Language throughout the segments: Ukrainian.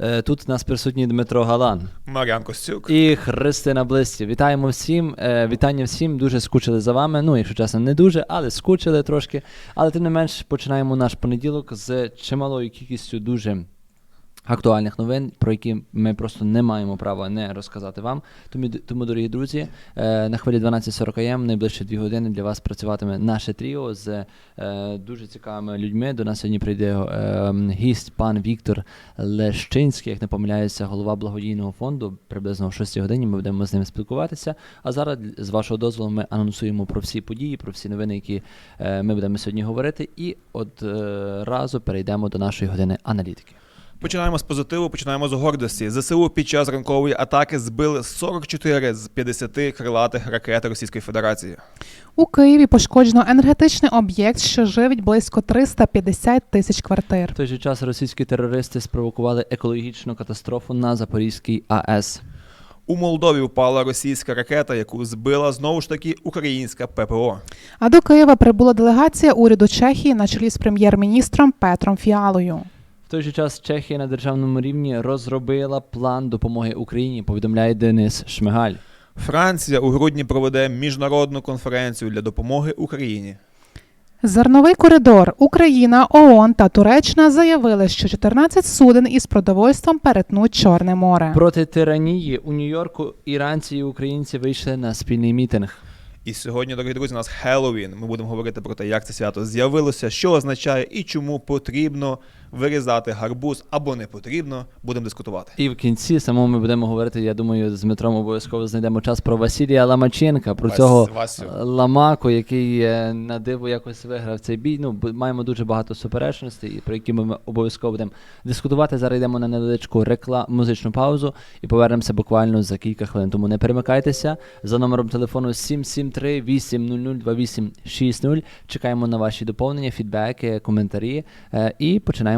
Е, Тут у нас присутній Дмитро Галан Мар'ян Костюк. і Христина Блисті. Вітаємо всім. е, Вітання всім. Дуже скучили за вами. Ну, якщо чесно, не дуже, але скучили трошки. Але тим не менш починаємо наш понеділок з чималою кількістю дуже. Актуальних новин, про які ми просто не маємо права не розказати вам. Тому, тому дорогі друзі, е, на хвилі 12.40 м найближчі дві години для вас працюватиме наше тріо з е, дуже цікавими людьми. До нас сьогодні прийде е, гість пан Віктор Лещинський, як не помиляюся, голова благодійного фонду. Приблизно о 6 годині ми будемо з ним спілкуватися. А зараз, з вашого дозволу, ми анонсуємо про всі події, про всі новини, які е, ми будемо сьогодні говорити. І от е, разу перейдемо до нашої години аналітики. Починаємо з позитиву, починаємо з гордості. ЗСУ під час ранкової атаки збили 44 з 50 крилатих ракет Російської Федерації. У Києві пошкоджено енергетичний об'єкт, що живить близько 350 тисяч квартир. В той же час російські терористи спровокували екологічну катастрофу на Запорізькій АЕС. У Молдові впала російська ракета, яку збила знову ж таки українська ППО. А до Києва прибула делегація уряду Чехії на чолі з прем'єр-міністром Петром Фіалою. В той же час Чехія на державному рівні розробила план допомоги Україні. Повідомляє Денис Шмигаль. Франція у грудні проведе міжнародну конференцію для допомоги Україні. Зерновий коридор Україна, ООН та Туреччина заявили, що 14 суден із продовольством перетнуть Чорне море. Проти тиранії у Нью-Йорку іранці і українці вийшли на спільний мітинг. І сьогодні, дорогі друзі, у нас Хеллоуін. Ми будемо говорити про те, як це свято з'явилося, що означає і чому потрібно вирізати гарбуз або не потрібно. Будемо дискутувати. І в кінці самому ми будемо говорити. Я думаю, з Дмитром обов'язково знайдемо час про Василія Ламаченка, про Вас- цього Васю. е, ламаку, який е, на диво якось виграв цей бій. Ну маємо дуже багато суперечностей, і про які ми обов'язково будемо дискутувати. Зараз йдемо на невеличку рекла музичну паузу і повернемося буквально за кілька хвилин. Тому не перемикайтеся за номером телефону 773 800 2860. Чекаємо на ваші доповнення, фідбеки, коментарі е, і починаємо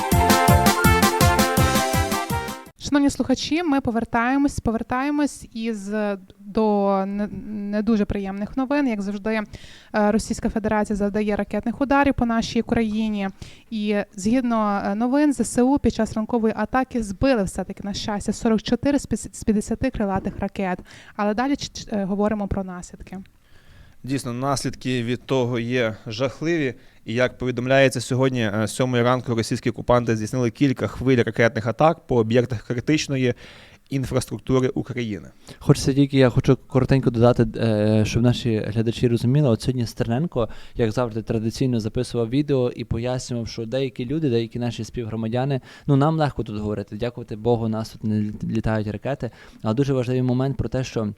Шановні слухачі, ми повертаємось, повертаємось із до не, дуже приємних новин. Як завжди, е, Російська Федерація завдає ракетних ударів по нашій країні. І згідно е, новин, ЗСУ під час ранкової атаки збили все-таки на щастя 44 з з 50 крилатих ракет. Але далі е, говоримо про наслідки. Дійсно, наслідки від того є жахливі. І як повідомляється сьогодні, е, 7 ранку російські окупанти здійснили кілька хвиль ракетних атак по об'єктах критичної інфраструктури України. Хочеться тільки, я хочу коротенько додати, е, щоб наші глядачі розуміли. От сьогодні Стерненко, як завжди, традиційно записував відео і пояснював, що деякі люди, деякі наші співгромадяни, ну нам легко тут говорити. Дякувати Богу, нас тут не літають ракети. Але дуже важливий момент про те, що.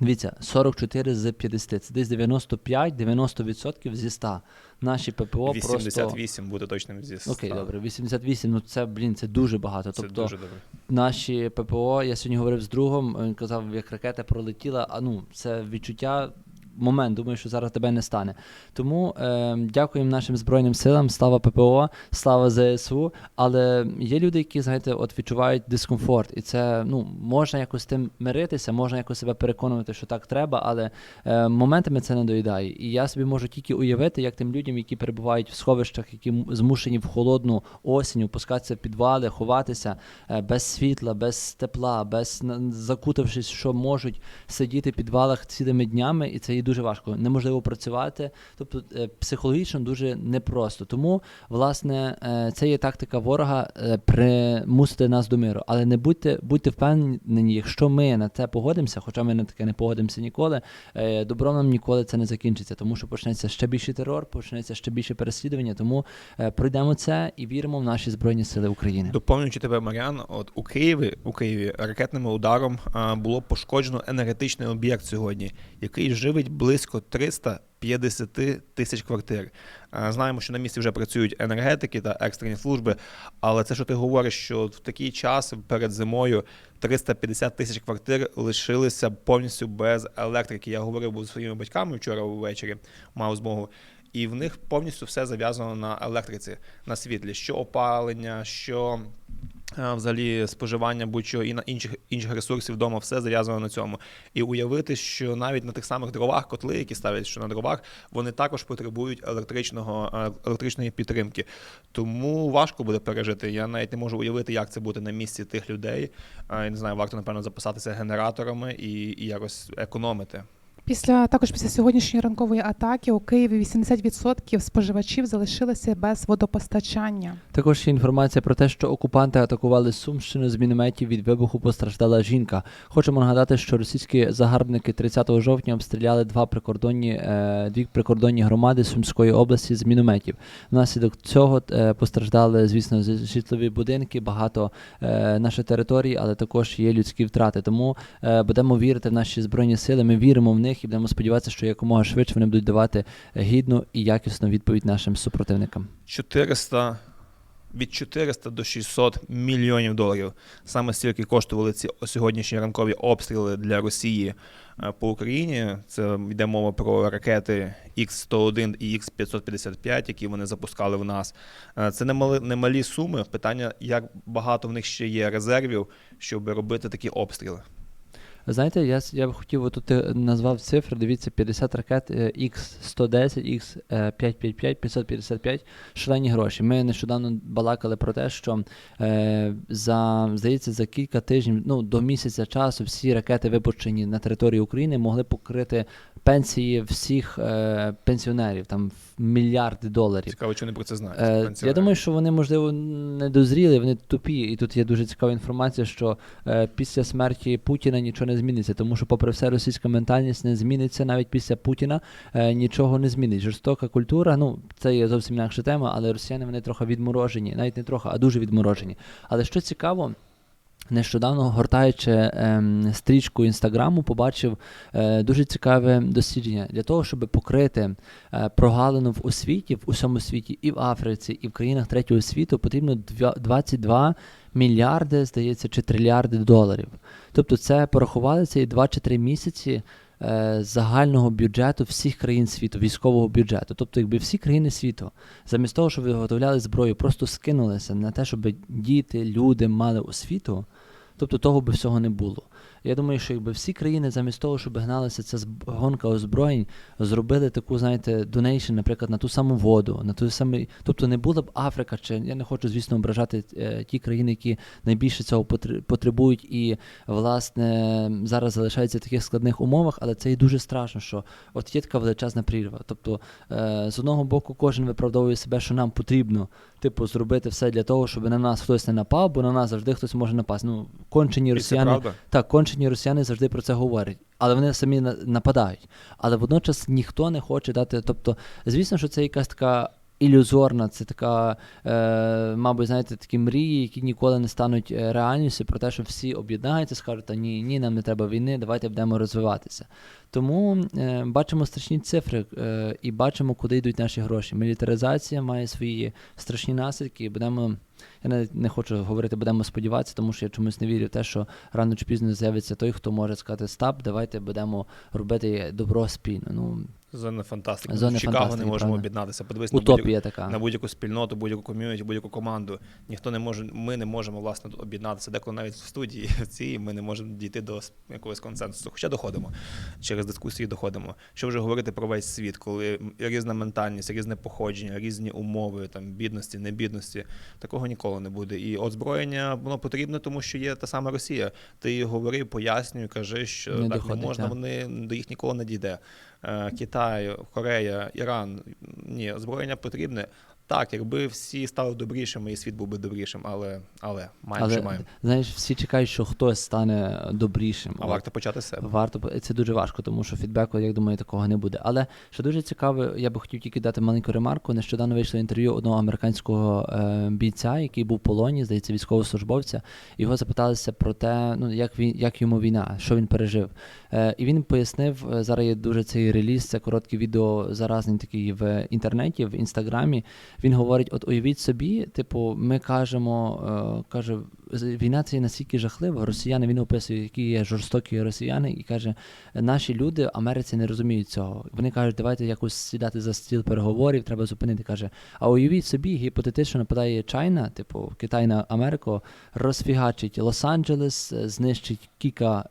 Дивіться, 44 з 50, це десь 95-90% зі 100. Наші ППО просто... 88 буде точним зі Окей, 100. добре, 88, ну це, блін, це дуже багато. Це тобто, дуже добре. наші ППО, я сьогодні говорив з другом, він казав, як ракета пролетіла, а ну, це відчуття. Момент, думаю, що зараз тебе не стане. Тому е, дякуємо нашим Збройним силам, слава ППО, слава ЗСУ. Але є люди, які, знаєте, от відчувають дискомфорт. І це ну, можна якось тим миритися, можна якось себе переконувати, що так треба, але е, моментами це не доїдає. І я собі можу тільки уявити, як тим людям, які перебувають в сховищах, які змушені в холодну осінь опускатися в підвали, ховатися е, без світла, без тепла, без закутавшись, що можуть сидіти в підвалах цілими днями, і це дуже важко. Неможливо працювати. Тобто е, психологічно дуже непросто. Тому, власне, е, це є тактика ворога е, примусити нас до миру. Але не будьте, будьте впевнені, якщо ми на це погодимося, хоча ми на таке не погодимося ніколи, добро нам ніколи це не закінчиться, тому що почнеться ще більший терор, почнеться ще більше переслідування. Тому пройдемо це і віримо в наші збройні сили України. Доповнюючи тебе, Маріан, от у Києві, у Києві ракетним ударом було пошкоджено енергетичний об'єкт сьогодні, який живить близько 350 тисяч квартир. Знаємо, що на місці вже працюють енергетики та екстрені служби, але це, що ти говориш, що в такий час перед зимою 350 тисяч квартир лишилися повністю без електрики. Я говорив зі своїми батьками вчора ввечері, мав змогу. і в них повністю все зав'язано на електриці, на світлі, що опалення, що е, взагалі споживання будь-чого і на інших інших ресурсів вдома, все зав'язано на цьому. І уявити, що навіть на тих самих дровах, котли, які ставлять що на дровах, вони також потребують електричного е, електричної підтримки. Тому важко буде пережити. Я навіть не можу уявити, як це буде на місці тих людей. Е, Я не знаю, варто напевно записатися генераторами і, і якось економити. Після також після сьогоднішньої ранкової атаки у Києві 80% споживачів залишилися без водопостачання. Також є інформація про те, що окупанти атакували Сумщину з мінометів від вибуху постраждала жінка. Хочемо нагадати, що російські загарбники 30 жовтня обстріляли два прикордонні е, дві прикордонні громади Сумської області з мінометів. Внаслідок цього е, постраждали, звісно, житлові будинки, багато е, нашої території, але також є людські втрати. Тому будемо вірити в наші збройні сили. Ми віримо в них і будемо сподіватися, що якомога швидше вони будуть давати гідну і якісну відповідь нашим супротивникам. 400, від 400 до 600 мільйонів доларів. Саме стільки коштували ці сьогоднішні ранкові обстріли для Росії е, по Україні. Це йде мова про ракети Х-101 і Х-555, які вони запускали в нас. Е, Це немалі, немалі суми. Питання, як багато в них ще є резервів, щоб робити такі обстріли. Знаєте, я, я б хотів, от тут ти назвав цифри, дивіться, 50 ракет е, X-110, X-555, 555, шалені гроші. Ми нещодавно балакали про те, що е, за, здається, за кілька тижнів, ну, до місяця часу всі ракети, випущені на території України, могли покрити пенсії всіх е, пенсіонерів, там мільярди доларів. Цікаво, чи вони про це знають. Е, я думаю, що вони, можливо, не дозріли, вони тупі. І тут є дуже цікава інформація, що е, після смерті Путіна нічого не зміниться, тому що, попри все, російська ментальність не зміниться навіть після Путіна е, нічого не змінить. Жорстока культура, ну це є зовсім інакша тема, але росіяни вони трохи відморожені, навіть не трохи, а дуже відморожені. Але що цікаво. Нещодавно гортаючи ем, стрічку інстаграму, побачив е, дуже цікаве дослідження для того, щоб покрити е, прогалину в освіті, в усьому світі, і в Африці, і в країнах третього світу потрібно 22 мільярди, здається, чи трильярди доларів. Тобто, це порахували це і 2 чи 3 місяці е, загального бюджету всіх країн світу, військового бюджету. Тобто, якби всі країни світу, замість того, щоб виготовляли зброю, просто скинулися на те, щоб діти, люди мали освіту. Тобто того би всього не було. Я думаю, що якби всі країни замість того, щоб гналася ця гонка озброєнь, зробили таку, знаєте, донейшн, наприклад, на ту саму воду, на ту саму, тобто не була б Африка, чи я не хочу, звісно, ображати е, ті країни, які найбільше цього потр- потребують, і власне зараз залишаються в таких складних умовах, але це і дуже страшно, що от є така величезна прірва. Тобто, е, з одного боку, кожен виправдовує себе, що нам потрібно, типу, зробити все для того, щоб на нас хтось не напав, бо на нас завжди хтось може напасти. Ну, кончені росіяни. Так, кончені росіяни завжди про це говорять, але вони самі на- нападають. Але водночас ніхто не хоче дати. Тобто, звісно, що це якась така ілюзорна, це така, е, мабуть, знаєте, такі мрії, які ніколи не стануть е, реальністю про те, що всі об'єднаються, скажуть, та ні, ні, нам не треба війни, давайте будемо розвиватися. Тому е, бачимо страшні цифри е, і бачимо, куди йдуть наші гроші. Мілітаризація має свої страшні наслідки, і будемо. Я навіть не хочу говорити, будемо сподіватися, тому що я чомусь не вірю в те, що рано чи пізно з'явиться той, хто може сказати Стоп, давайте будемо робити добро спільно. Ну, Зона фантастики. Зона в Чикаго фантастики, не можемо правда. об'єднатися. Подивись на будь-яку, така. на будь-яку спільноту, будь-яку ком'юніті, будь-яку команду. Ніхто не може, ми не можемо власне об'єднатися. Деколи навіть в студії цій ми не можемо дійти до якогось консенсусу. Хоча доходимо через дискусії, доходимо. Що вже говорити про весь світ, коли різна ментальність, різне походження, різні умови, там бідності, небідності. Такого ніколи не буде. І озброєння воно потрібне, тому що є та сама Росія. Ти говори, пояснюй, кажи, що Не так доходить, не можна, так. вони до їх ніколи не дійде. Китай, Корея, Іран. Ні, озброєння потрібне. Так, якби всі стали добрішими, і світ був би добрішим, але, але маємо, Але що маємо. знаєш, всі чекають, що хтось стане добрішим. А От. варто почати з себе. Варто це дуже важко, тому що фідбеку, як думаю, такого не буде. Але що дуже цікаво, я би хотів тільки дати маленьку ремарку. Нещодавно вийшло інтерв'ю одного американського е, бійця, який був в полоні, здається, військовослужбовця. Його запиталися про те, ну як він як йому війна, що він пережив. Е, і він пояснив, е, зараз є дуже цей реліз, це коротке відео заразний такий в інтернеті, в інстаграмі. Він говорить: от уявіть собі, типу, ми кажемо, е, каже, війна це настільки жахлива. Росіяни він описує, які є жорстокі росіяни, і каже, наші люди в Америці не розуміють цього. Вони кажуть, давайте якось сідати за стіл переговорів, треба зупинити. Каже, а уявіть собі, гіпотетично нападає Чайна, типу Китай на Америку, розфігачить Лос-Анджелес, знищить кілька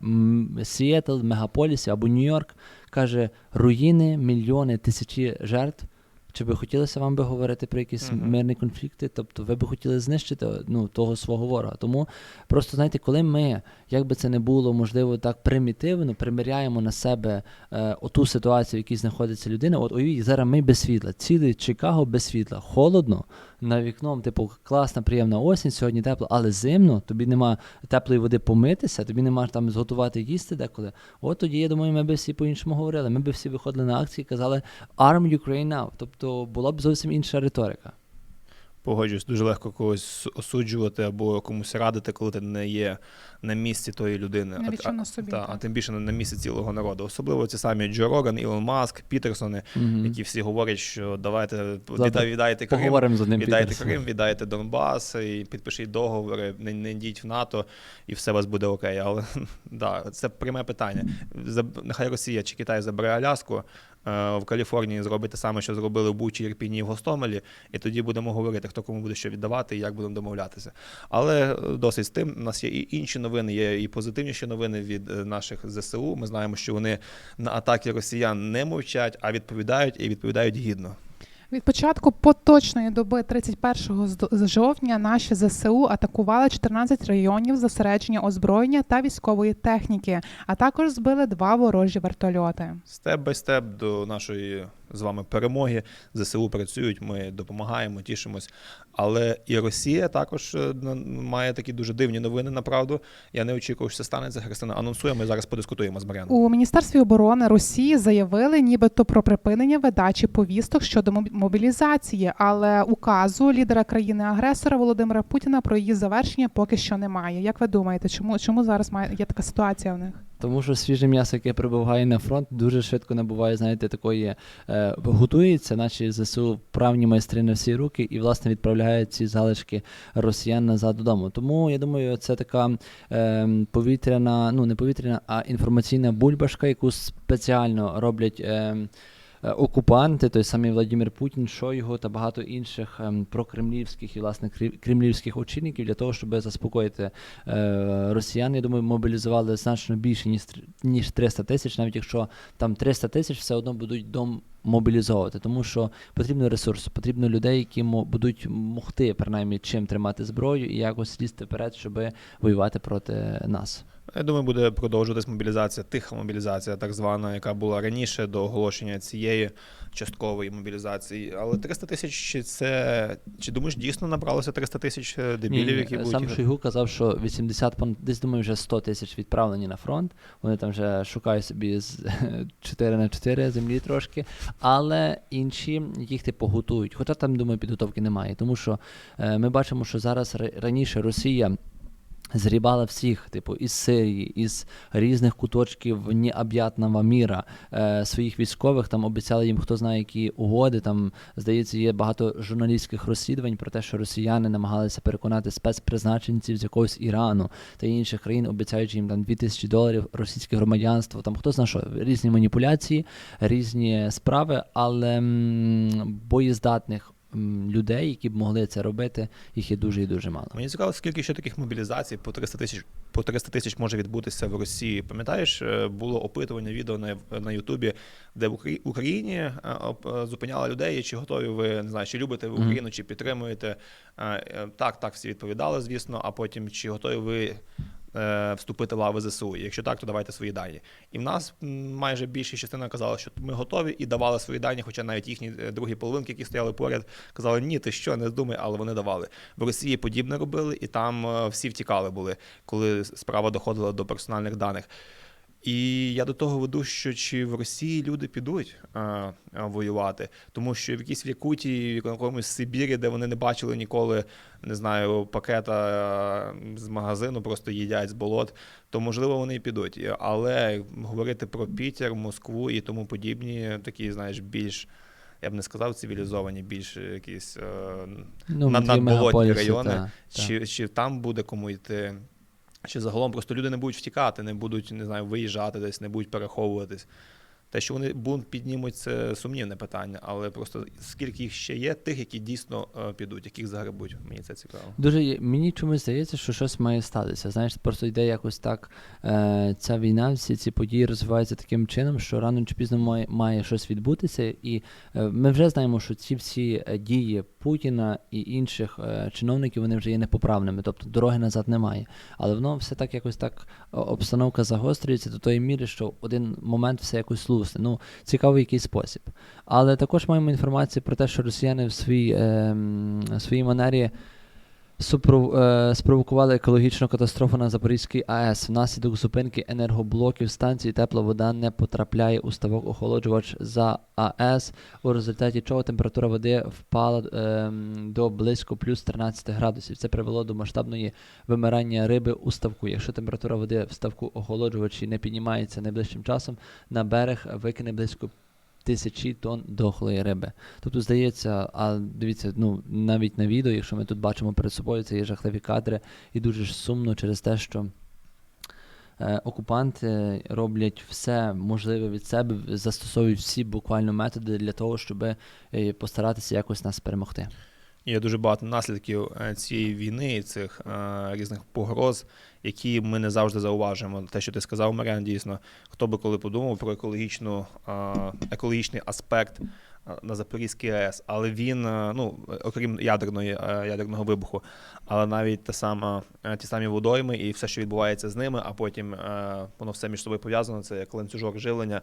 Сіетл, мегаполісів або Нью-Йорк. Каже, руїни, мільйони, тисячі жертв. Чи би хотілося вам би говорити про якісь Мгм. мирні конфлікти? Тобто ви би хотіли знищити ну, того свого ворога. Тому просто знаєте, коли ми, як би це не було, можливо, так примітивно приміряємо на себе е, оту ситуацію, в якій знаходиться людина. От уявіть, зараз ми без світла, цілий Чикаго без світла, холодно, на вікном, типу, класна, приємна осінь, сьогодні тепло, але зимно, тобі нема теплої води помитися, тобі нема там зготувати їсти деколи. От тоді, я думаю, ми б всі по-іншому говорили. Ми б всі виходили на акції і казали Arm Ukraine now. Тобто була б зовсім інша риторика. Погоджуюсь, дуже легко когось осуджувати або комусь радити, коли ти не є на місці тої людини. Не А- а, на собі, та, так. а тим більше не на місці цілого народу. Особливо ці самі Джо Роган, Ілон Маск, Пітерсони, Мгм. які всі говорять, що давайте Завтра віддай, віддайте Крим, з одним віддайте Пітерсоном. Крим, віддайте Донбас і підпишіть договори, не, не йдіть в НАТО, і все у вас буде окей. Але да, це пряме питання. Нехай Росія чи Китай забере Аляску. Е, В Каліфорнії зробить те саме, що зробили в Бучі, Ірпіні і в Гостомелі, і тоді будемо говорити, хто кому буде що віддавати і як будемо домовлятися. Але е, досить з тим. У нас є і інші новини, є і позитивніші новини від е, наших ЗСУ. Ми знаємо, що вони на атаки росіян не мовчать, а відповідають і відповідають гідно. Від початку поточної доби 31 з- з жовтня наші ЗСУ атакували 14 районів зосередження озброєння та військової техніки, а також збили два ворожі вертольоти. Степ бай степ до нашої з вами перемоги. ЗСУ працюють, ми допомагаємо, тішимось. Але і Росія також е, має такі дуже дивні новини. Направду я не очікував, що це станеться. Христина анонсує. Ми зараз подискутуємо з Мар'яном. У міністерстві оборони Росії заявили, нібито про припинення видачі повісток щодо моб- мобілізації, але указу лідера країни-агресора Володимира Путіна про її завершення поки що немає. Як ви думаєте, чому чому зараз має є така ситуація в них? Тому що свіже м'ясо, яке прибуває на фронт, дуже швидко набуває, знаєте, такої е, готується, наші ЗСУ правні майстри на всі руки, і власне відправляють ці залишки росіян назад додому. Тому я думаю, це така е, повітряна, ну не повітряна, а інформаційна бульбашка, яку спеціально роблять. Е, Окупанти, той самий Владимир Путін, Шойгу та багато інших ем, прокремлівських і власне кремлівських очільників для того, щоб заспокоїти е, росіян, я думаю, мобілізували значно більше, ніж, ніж 300 тисяч, навіть якщо там 300 тисяч все одно будуть дом мобілізовувати, тому що потрібно ресурс, потрібно людей, які будуть могти принаймні чим тримати зброю і якось лізти вперед, щоб воювати проти нас. Я думаю, буде продовжуватись мобілізація, тиха мобілізація, так звана, яка була раніше до оголошення цієї часткової мобілізації. Але 300 тисяч чи це чи думаєш, дійсно набралося 300 тисяч е, дебілів, які будуть сам? Шойгу казав, що 80, десь думаю, вже 100 тисяч відправлені на фронт. Вони там вже шукають собі з 4 на 4 землі трошки, але інші їх типу готують. Хоча там, думаю, підготовки немає. Тому що е, ми бачимо, що зараз раніше Росія. Зрібала всіх, типу, із Сирії, із різних куточків необ'ятного міра е, своїх військових. Там обіцяли їм, хто знає, які угоди. Там, здається, є багато журналістських розслідувань про те, що росіяни намагалися переконати спецпризначенців з якогось Ірану та інших країн, обіцяючи їм там 2000 доларів російське громадянство. Там хто знає що, різні маніпуляції, різні справи, але м, боєздатних людей, які б могли це робити, їх є дуже і дуже мало. Мені цікаво, скільки ще таких мобілізацій по 300 тисяч по 300 тисяч може відбутися в Росії. Пам'ятаєш, е, було опитування відео на, на Ютубі, де в Украї- Україні е, е, зупиняли людей, чи готові ви не знаю, чи любите ви Україну, чи підтримуєте. Так, так, всі відповідали, звісно. А потім чи готові ви вступити в лави ЗСУ? Якщо так, то давайте свої дані. І в нас майже більша частина казала, що ми готові і давали свої дані, хоча навіть їхні е, другі половинки, які стояли поряд, казали, ні, ти що, не здумай, але вони давали. В Росії подібне робили, і там е, всі втікали були, коли справа доходила до персональних даних. І я до того веду, що чи в Росії люди підуть а, а, воювати, тому що в якійсь Якутії, в якомусь Сибірі, де вони не бачили ніколи, не знаю, пакета а, з магазину, просто їдять з болот, то можливо вони і підуть. Але говорити про Пітер, Москву і тому подібні, такі, знаєш, більш я б не сказав цивілізовані, більш якісь е, Ну, надболотні райони, та, та. чи, чи там буде кому йти, чи загалом просто люди не будуть втікати, не будуть, не знаю, виїжджати десь, не будуть переховуватись. Те, що вони бунт піднімуть, це сумнівне питання, але просто скільки їх ще є, тих, які дійсно е, підуть, яких загребуть, мені це цікаво. Дуже мені чомусь здається, що щось має статися. Знаєш, просто йде якось так. Е, ця війна, всі ці події розвиваються таким чином, що рано чи пізно має, має щось відбутися. І е, ми вже знаємо, що ці всі дії Путіна і інших е, чиновників вони вже є непоправними. Тобто дороги назад немає. Але воно все так якось так обстановка загострюється до тої міри, що один момент все якось слусне. Ну, цікавий якийсь спосіб. Але також маємо інформацію про те, що росіяни в своїй, е, м, своїй манері супро, е, спровокували екологічну катастрофу на Запорізькій АЕС. Внаслідок зупинки енергоблоків станції тепла вода не потрапляє у ставок охолоджувач за АЕС, у результаті чого температура води впала е, до близько плюс 13 градусів. Це привело до масштабної вимирання риби у ставку. Якщо температура води в ставку охолоджувачі не піднімається найближчим часом, на берег викине близько тисячі тонн дохлої риби. Тобто, здається, а дивіться, ну навіть на відео, якщо ми тут бачимо перед собою, це є жахливі кадри, і дуже ж сумно через те, що е, окупанти роблять все можливе від себе, застосовують всі буквально методи для того, щоб е, постаратися якось нас перемогти. Є дуже багато наслідків е, цієї війни і цих е, різних погроз, які ми не завжди зауважуємо. Те, що ти сказав, Маріан, дійсно, хто би коли подумав про екологічну, е, екологічний аспект на Запорізькій АЕС, але він, е, ну, окрім ядерної, е, ядерного вибуху, але навіть те саме, е, ті самі водойми і все, що відбувається з ними, а потім е, воно все між собою пов'язано, це як ланцюжок жилення.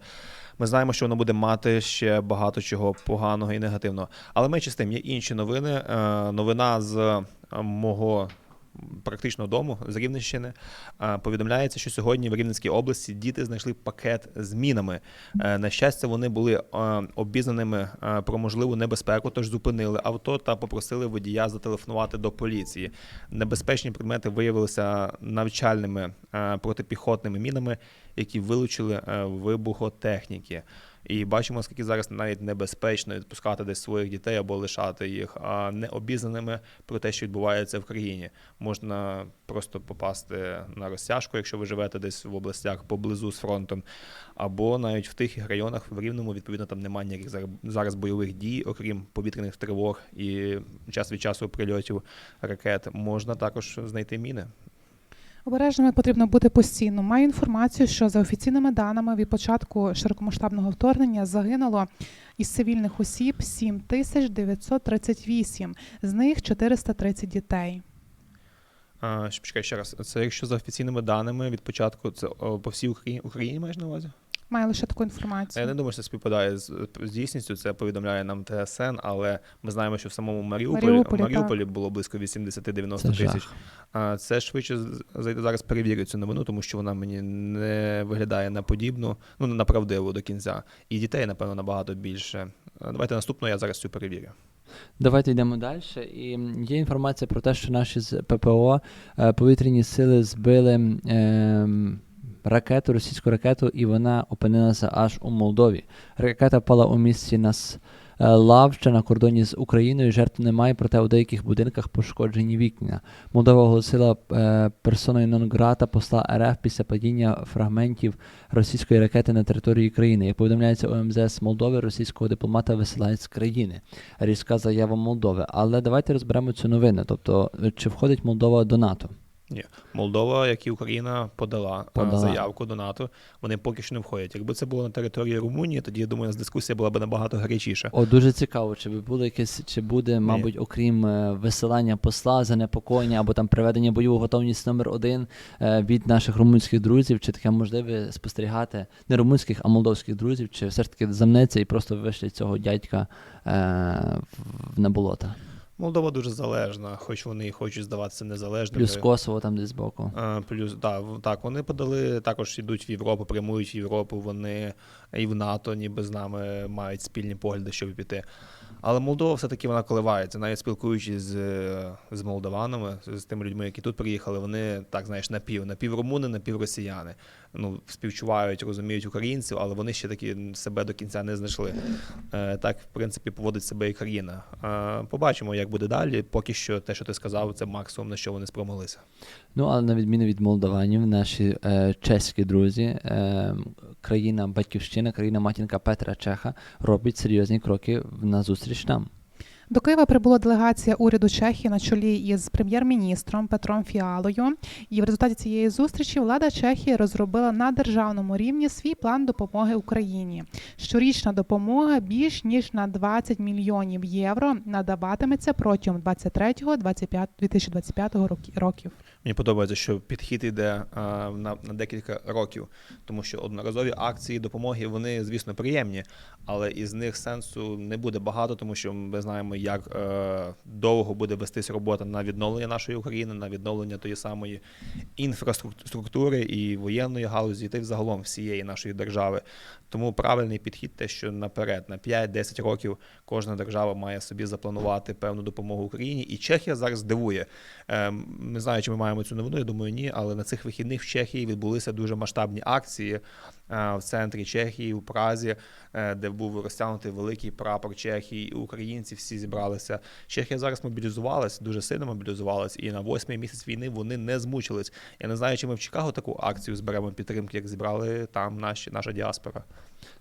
Ми знаємо, що воно буде мати ще багато чого поганого і негативного. Але менше з тим є інші новини. Е, Новина з е, мого практично дому з Рівненщини. Повідомляється, що сьогодні в Рівненській області діти знайшли пакет з мінами. Е, На щастя, вони були е, обізнаними е, про можливу небезпеку, тож зупинили авто та попросили водія зателефонувати до поліції. Небезпечні предмети виявилися навчальними протипіхотними мінами, які вилучили вибухотехніки. І бачимо, скільки зараз навіть небезпечно відпускати десь своїх дітей або лишати їх а необізнаними про те, що відбувається в країні. Можна просто попасти на розтяжку, якщо ви живете десь в областях поблизу з фронтом, або навіть в тих районах в Рівному, відповідно, там немає ніяких зараз- зараз бойових дій, окрім повітряних тривог і час від часу прильотів ракет. Можна також знайти міни. Обережними потрібно бути постійно. Маю інформацію, що за офіційними даними від початку широкомасштабного вторгнення загинуло із цивільних осіб 7938, з них 430 дітей. А, ще, почекай ще раз. Це якщо за офіційними даними від початку, це о, по всій Україні, Україні маєш на увазі? Маю лише таку інформацію. Я не думаю, що це співпадає з, з дійсністю. Це повідомляє нам ТСН, але ми знаємо, що в самому Маріуполі, Маріуполі, в Маріуполі було близько 80-90 Це тисяч. жах. А це швидше з- зайду зараз перевірю цю новину, тому що вона мені не виглядає на подібну, ну на правдиву до кінця. І дітей, напевно, набагато більше. Давайте наступно я зараз цю перевірю. Давайте йдемо далі. І є інформація про те, що наші з ППО е, повітряні сили збили ем, ракету, російську ракету, і вона опинилася аж у Молдові. Ракета впала у місті нас. е, Лавча на кордоні з Україною жертв немає, проте у деяких будинках пошкоджені вікна. Молдова оголосила е, персоною нон-грата посла РФ після падіння фрагментів російської ракети на території країни. Як повідомляється у МЗС Молдови, російського дипломата висилають з країни. Різка заява Молдови. Але давайте розберемо цю новину. Тобто, чи входить Молдова до НАТО? Ні, Молдова, як і Україна, подала, а, Подала. заявку до НАТО. Вони поки що не входять. Якби це було на території Румунії, тоді я думаю, нас дискусія була б набагато гарячіша. О, дуже цікаво, чи би було якесь, чи буде, мабуть, окрім е, висилання посла, занепокоєння або там приведення бойову готовність номер один е, від наших румунських друзів, чи таке можливе спостерігати не румунських, а молдовських друзів, чи все ж таки замнеться і просто вишлять цього дядька е, на болота? Молдова дуже залежна, хоч вони і хочуть здаватися незалежними. Плюс Косово там десь збоку. Е, Плюс да, так, вони подали, також йдуть в Європу, прямують в Європу. Вони і в НАТО, ніби з нами мають спільні погляди, щоб піти. Але Молдова все-таки вона коливається. Навіть спілкуючись з, з молдаванами, з тими людьми, які тут приїхали, вони так знаєш напів, напів румуни, напів росіяни. Ну, співчувають, розуміють українців, але вони ще таки себе до кінця не знайшли. Е, Так, в принципі, поводить себе і країна. Е, Побачимо, як буде далі. Поки що, те, що ти сказав, це максимум на що вони спромоглися. Ну, але на відміну від молдаванів, наші е, чеські друзі, е, країна батьківщина, країна матінка Петра Чеха робить серйозні кроки в- на зустріч нам. До Києва прибула делегація уряду Чехії на чолі із прем'єр-міністром Петром Фіалою. І в результаті цієї зустрічі влада Чехії розробила на державному рівні свій план допомоги Україні. Щорічна допомога більш ніж на 20 мільйонів євро надаватиметься протягом 23-2025 роки- років. Мені подобається, що підхід йде а, на, на декілька років, тому що одноразові акції допомоги вони, звісно, приємні, але із них сенсу не буде багато, тому що ми знаємо, як е, довго буде вестись робота на відновлення нашої України, на відновлення тої самої інфраструктури і воєнної галузі, та й взагалом всієї нашої держави. Тому правильний підхід, те, що наперед, на 5-10 років кожна держава має собі запланувати певну допомогу Україні. І Чехія зараз дивує. Ем, Не знаю, чи ми маємо цю новину, я думаю, ні. Але на цих вихідних в Чехії відбулися дуже масштабні акції е, в центрі Чехії, у Празі, е, де був розтягнутий великий прапор Чехії, і українці всі зібралися. Чехія зараз мобілізувалась, дуже сильно мобілізувалась, і на восьмий місяць війни вони не змучились. Я не знаю, чи ми в Чикаго таку акцію зберемо підтримки, як зібрали там наші, наша діаспора.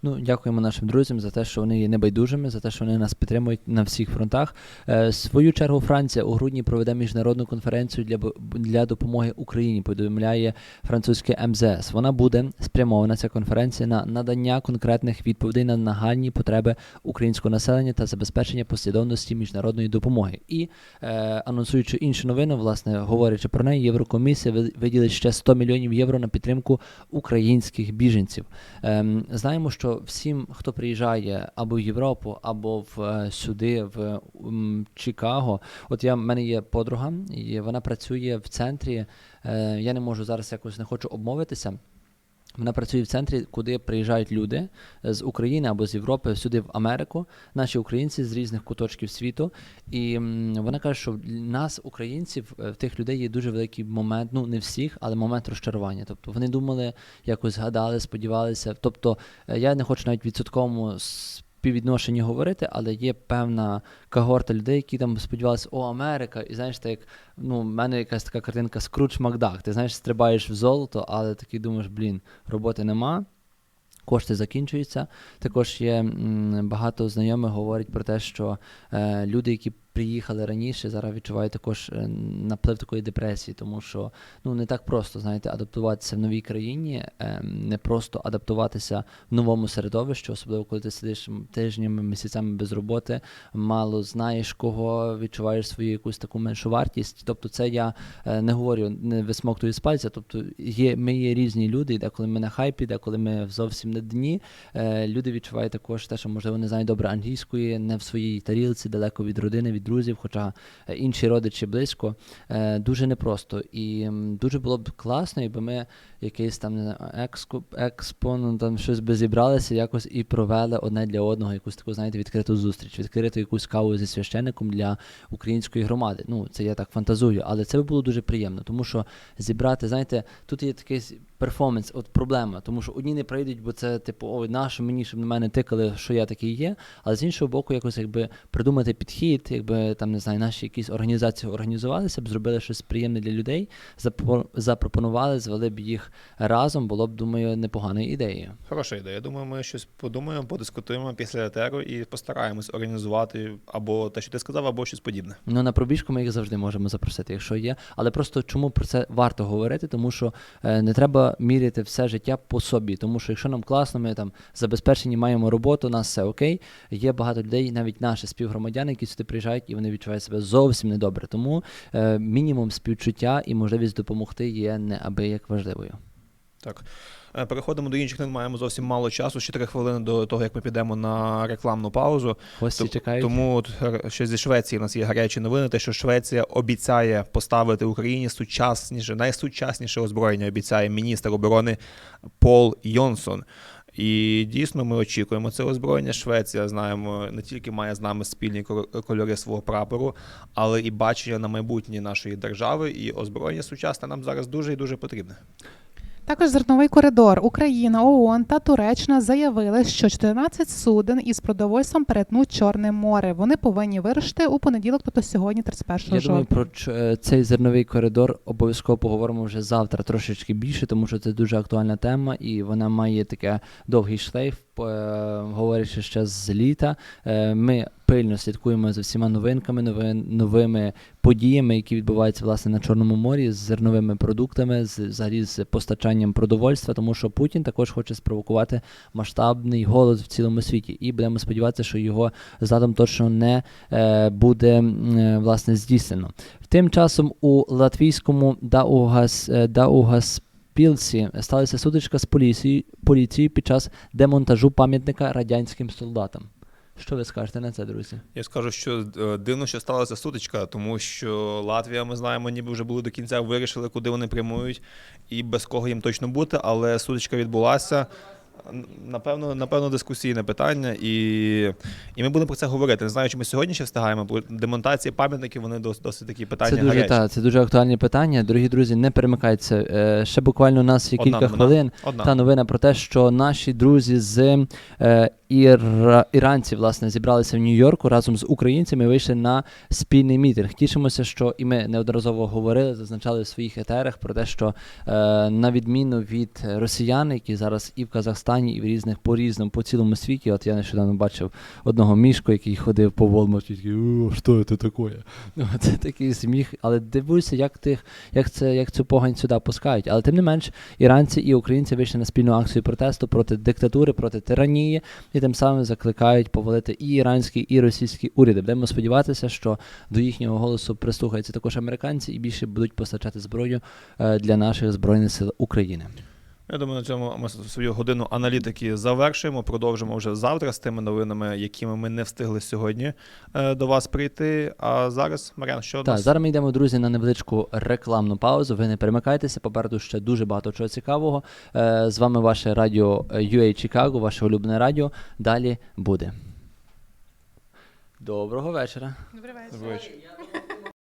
Ну, дякуємо нашим друзям за те, що вони є небайдужими, за те, що вони нас підтримують на всіх фронтах. Е, свою чергу Франція у грудні проведе міжнародну конференцію для для допомоги Україні. Повідомляє французьке МЗС. Вона буде спрямована ця конференція на надання конкретних відповідей на нагальні потреби українського населення та забезпечення послідовності міжнародної допомоги. І е, анонсуючи іншу новину, власне говорячи про неї, Єврокомісія виділить ще 100 мільйонів євро на підтримку українських біженців. Ем, знаємо, що всім, хто приїжджає або в Європу, або в е, сюди, в Чикаго. От я в мене є подруга, і вона працює в центрі. Е, я не можу зараз якось не хочу обмовитися. Вона працює в центрі, куди приїжджають люди з України або з Європи сюди в Америку, наші українці з різних куточків світу. І вона каже, що в нас, українців, е, в тих людей є дуже великий момент, ну не всіх, але момент розчарування. Тобто вони думали, якось гадали, сподівалися. Тобто е, я не хочу навіть відсотковому співвідношенні говорити, але є певна когорта людей, які там сподівалися, о, Америка, і знаєш, так як ну, в мене якась така картинка скруч Макдак. Ти знаєш, стрибаєш в золото, але такий думаєш, блін, роботи нема. Кошти закінчуються. Також є багато знайомих говорять про те, що е, люди, які приїхали раніше, зараз відчувають також е, наплив такої депресії, тому що ну не так просто знаєте, адаптуватися в новій країні, е, не просто адаптуватися в новому середовищі, особливо коли ти сидиш тижнями, місяцями без роботи, мало знаєш кого, відчуваєш свою якусь таку меншу вартість. Тобто, це я е, не говорю, не висмоктую з пальця. Тобто, є ми є різні люди, і деколи ми на хайпі, деколи ми зовсім на дні. Е, люди відчувають також те, що можливо не знають добре англійської, не в своїй тарілці, далеко від родини, від друзів, хоча е, інші родичі близько. Е, дуже непросто. І дуже було б класно, якби ми якийсь там не знаю, ну, там щось би зібралися якось і провели одне для одного якусь таку, знаєте, відкриту зустріч, відкрити якусь каву зі священником для української громади. Ну, це я так фантазую, але це би було дуже приємно, тому що зібрати, знаєте, тут є такий перформанс, от проблема, тому що одні не прийдуть, бо це типу, ой, наше мені, щоб на мене тикали, що я такий є. Але з іншого боку, якось якби придумати підхід, якби там не знаю, наші якісь організації організувалися б, зробили щось приємне для людей, запро- запропонували, звели б їх разом, було б, думаю, непоганою ідеєю. Хороша ідея. Я думаю, ми щось подумаємо, подискутуємо після етеру і постараємось організувати або те, що ти сказав, або щось подібне. Ну на пробіжку ми їх завжди можемо запросити, якщо є. Але просто чому про це варто говорити? Тому що е, не треба міряти все життя по собі. Тому що якщо нам класно, ми там забезпечені, маємо роботу, у нас все окей. Є багато людей, навіть наші співгромадяни, які сюди приїжджають, і вони відчувають себе зовсім недобре. Тому е, мінімум співчуття і можливість допомогти є неабияк важливою. Так. Е, Переходимо до інших новин. Маємо зовсім мало часу, ще три хвилини до того, як ми підемо на рекламну паузу. Гості Том- чекають. Тому от, ще зі Швеції у нас є гарячі новини, те, що Швеція обіцяє поставити Україні сучасніше, найсучасніше озброєння, обіцяє міністр оборони Пол Йонсон. І дійсно ми очікуємо це озброєння. Швеція знаємо не тільки має з нами спільні кольори свого прапору, але і бачення на майбутнє нашої держави. І озброєння сучасне нам зараз дуже і дуже потрібне. Також зерновий коридор Україна, ООН та Туреччина заявили, що 14 суден із продовольством перетнуть Чорне море. Вони повинні вирушити у понеділок, тобто сьогодні, 31 Я думаю, жовтня. про е, цей зерновий коридор обов'язково поговоримо вже завтра трошечки більше, тому що це дуже актуальна тема, і вона має таке довгий шлейф, е, говорячи ще з літа. Е, Ми пильно слідкуємо за всіма новинками, новин, новими подіями, які відбуваються власне на Чорному морі, з зерновими продуктами, з взагалі з постачанням продовольства, тому що Путін також хоче спровокувати масштабний голод в цілому світі. І будемо сподіватися, що його задум точно не е, буде е, власне здійснено. Тим часом у латвійському Даугас, е, Даугаспілсі сталася сутичка з поліцією, поліцією під час демонтажу пам'ятника радянським солдатам. Що ви скажете на це, друзі? Я скажу, що е, дивно, що сталася сутичка, тому що Латвія, ми знаємо, ніби вже були до кінця вирішили, куди вони прямують, і без кого їм точно бути, але сутичка відбулася. Напевно, напевно, дискусійне питання, і, і ми будемо про це говорити. Не знаю, чи ми сьогодні ще встигаємо, бо демонтації пам'ятників вони досить, досить такі питання Це дуже та, це дуже актуальні питання. Дорогі друзі, не перемикайтеся. Е, ще буквально у нас є Одна кілька новина. хвилин. Одна. Та новина про те, що наші друзі з е, іра, іранців власне зібралися в Нью-Йорку разом з українцями і вийшли на спільний мітинг. Тішимося, що і ми неодноразово говорили, зазначали в своїх етерах про те, що е, на відміну від росіян, які зараз і в Казахстані, і в різних по різному по цілому світі. От я нещодавно бачив одного мішку, який ходив по Волмарті, такий, о, що це таке? Ну, Це такий сміх, але дивуюся, як тих, як це, як цю погань сюди пускають. Але тим не менш, іранці і українці вийшли на спільну акцію протесту проти диктатури, проти тиранії, і тим самим закликають повалити і іранський, і російський уряди. Будемо сподіватися, що до їхнього голосу прислухаються також американці і більше будуть постачати зброю е, для наших збройних сил України. Я думаю, на цьому ми свою годину аналітики завершуємо. Продовжимо вже завтра з тими новинами, якими ми не встигли сьогодні е, до вас прийти. А зараз, Марян, що у Так, нас? зараз ми йдемо, друзі, на невеличку рекламну паузу. Ви не перемикайтеся. Попереду ще дуже багато чого цікавого. Е, З вами ваше радіо е, UA Chicago, ваше улюблене радіо. Далі буде. Доброго вечора. Добрий вечір.